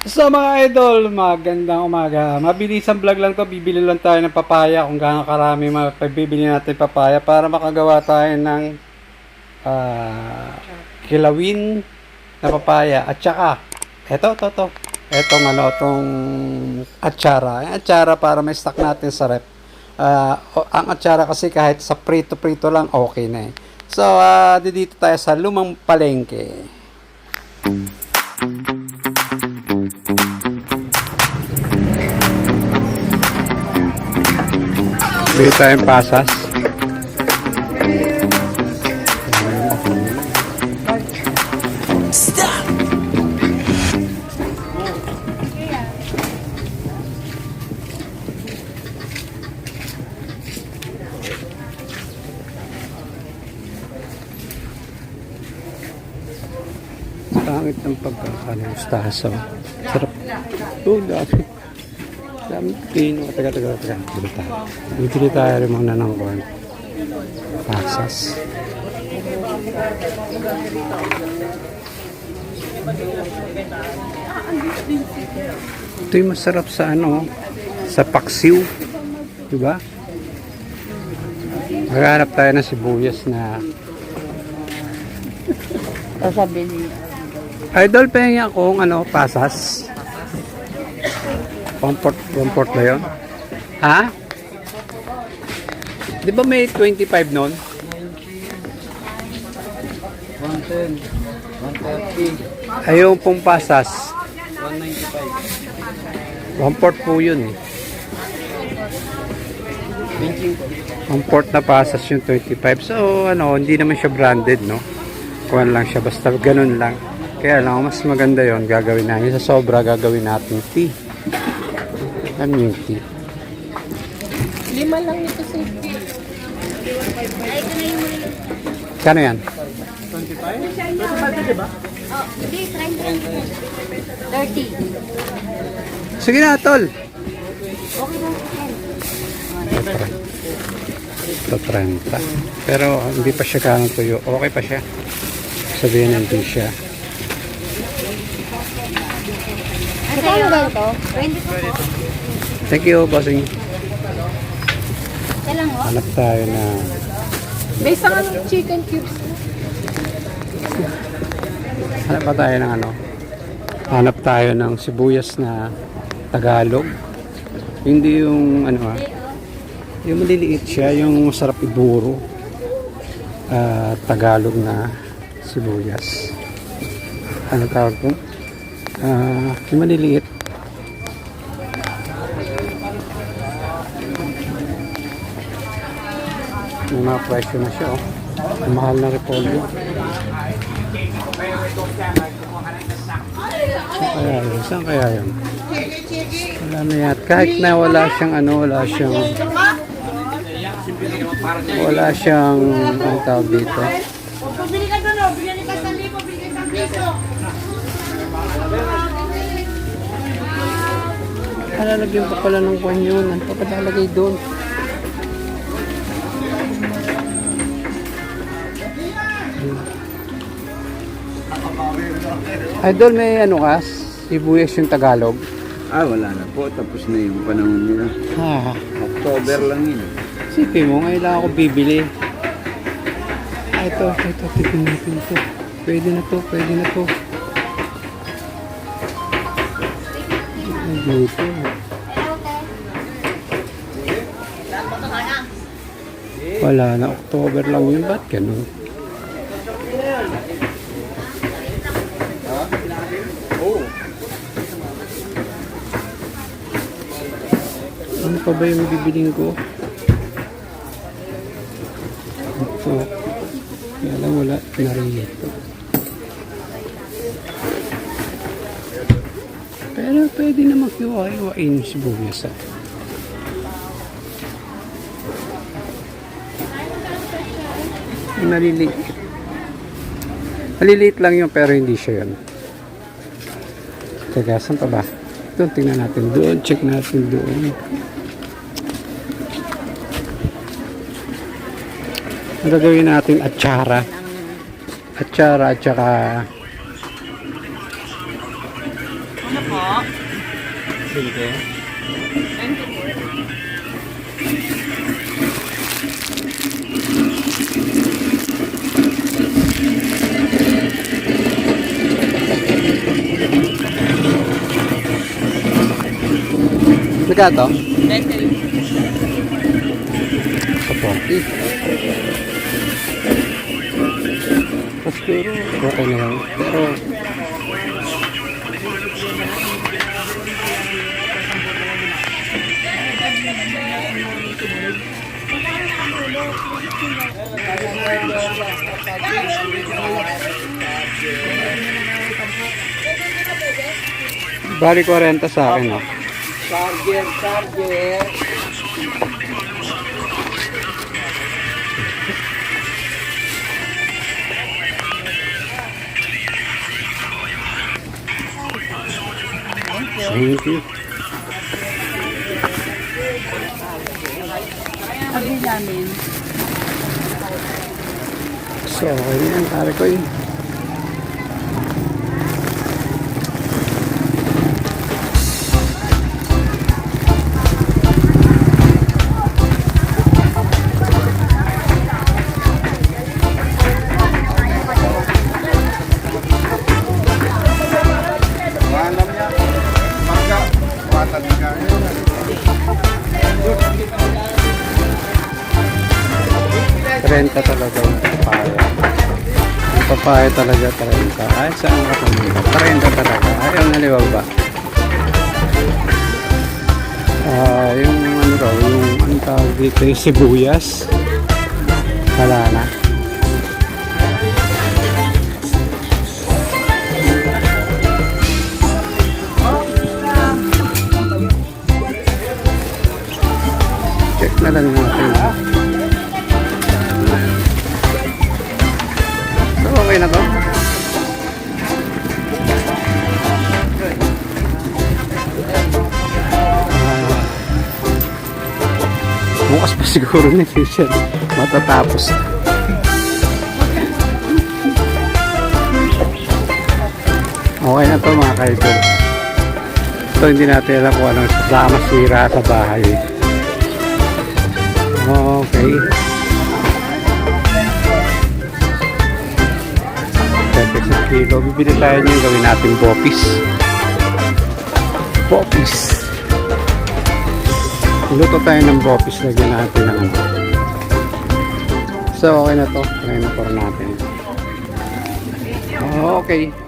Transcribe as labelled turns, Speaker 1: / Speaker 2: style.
Speaker 1: So mga idol, magandang umaga. Mabilisang vlog lang to. Bibili lang tayo ng papaya kung gaano karami mapabibili natin papaya para makagawa tayo ng ah, kilawin na papaya. At saka, eto, to, to. Etong ano, itong atsara. Atsara para may stock natin sa rep. O- ang atsara kasi kahit sa prito-prito lang, okay na eh. So, ah, dito tayo sa lumang palengke. Bili tayong pasas. Pangit ng pagkakalustaso. Sarap. Oh, dami. Dami pino. Taga, taga, taga. Bili tayo. Bibili tayo rin muna ng corn. Pasas. Ito yung masarap sa ano, sa paksiw. Diba? Maghanap tayo ng sibuyas na
Speaker 2: Sasabi ni
Speaker 1: Idol, pengi akong ano, pasas. Comfort, comfort ba yun? Ha? Di ba may 25 nun?
Speaker 3: 110, 130,
Speaker 1: Ayaw pong pasas.
Speaker 3: 195.
Speaker 1: Comfort po yun eh.
Speaker 3: Benching po.
Speaker 1: Comfort na pasas yung 25. So, ano, hindi naman siya branded, no? Kuhan lang siya, basta ganun lang. Kaya lang, mas maganda yon gagawin namin. Sa sobra, gagawin natin tea. Yung tea?
Speaker 2: Lima lang ito sa
Speaker 1: Kano yan?
Speaker 2: 30.
Speaker 1: Sige na, tol. Ito 30. Pero hindi pa siya kanong tuyo. Okay pa siya. Sabihin hindi siya.
Speaker 2: Magkano ba ito?
Speaker 1: Thank you, bossing.
Speaker 2: Ito lang oh.
Speaker 1: Hanap tayo na
Speaker 2: Based on ano, chicken cubes.
Speaker 1: hanap pa tayo ng ano. Hanap tayo ng sibuyas na Tagalog. Hindi yung ano ah. Yung maliliit siya, yung masarap iburo. Ah, Tagalog na sibuyas. Ano tawag po? Yung maliliit. May mga presyo na siya oh. Ang mahal na repolyo. Kaya yun? Saan kaya yun? Wala na yan. Kahit na wala siyang ano, wala siyang wala siyang ang tawag dito.
Speaker 4: Pabili ka doon, oh. Bigyan ka sa libo, bigyan ka piso.
Speaker 1: Alalagyan pa pala ng kwan yun. Ano pa palalagay doon? Idol, may ano ka? Sibuyas yung Tagalog.
Speaker 3: Ah, wala na po. Tapos na yung panahon nila.
Speaker 1: Ha,
Speaker 3: October lang yun.
Speaker 1: Sipin mo, ngayon lang ako bibili. Ah, ito, ito, tipin natin ito. Pwede na to, pwede na to. Dito. Wala na, October lang yun. Ba't ganun? Ano pa ba yung bibiling ko? Ito. Kaya lang wala narito. Pero pwede na magkiwa-iwain yung sibuyas ah. Yung Maliliit. Maliliit lang yun pero hindi siya yun. Teka, saan pa ba? Doon, tingnan natin doon. Check natin doon. Ang gagawin natin atsara. Atsara at saka
Speaker 2: Ano po?
Speaker 1: Sige.
Speaker 2: 24.
Speaker 1: Magkato?
Speaker 2: 20.
Speaker 1: Sa 40. Mas pero okay na lang. Pero Bali 40 sa akin, no?
Speaker 3: Charger, charger.
Speaker 1: Thank you.
Speaker 2: Sabi namin.
Speaker 1: So, okay na yan, pare ko yun. Renta talaga yung papaya. Papaya talaga, 30. Ay, saan ka pumunta? 30 talaga. Ayaw naliwag ba? Ah, yung ano raw, yung ano tawag dito, yung sibuyas. Wala na. Check na lang natin. Bukas pa siguro na siya matatapos. Okay na to mga kaidol. So hindi natin alam kung anong sasama sira sa bahay. Okay. Pepe sa kilo. Bibili tayo niyo gawin natin bopis. Bopis. Luto tayo ng bopis. Lagyan natin ng ano. So, okay na to. Try na natin. Okay.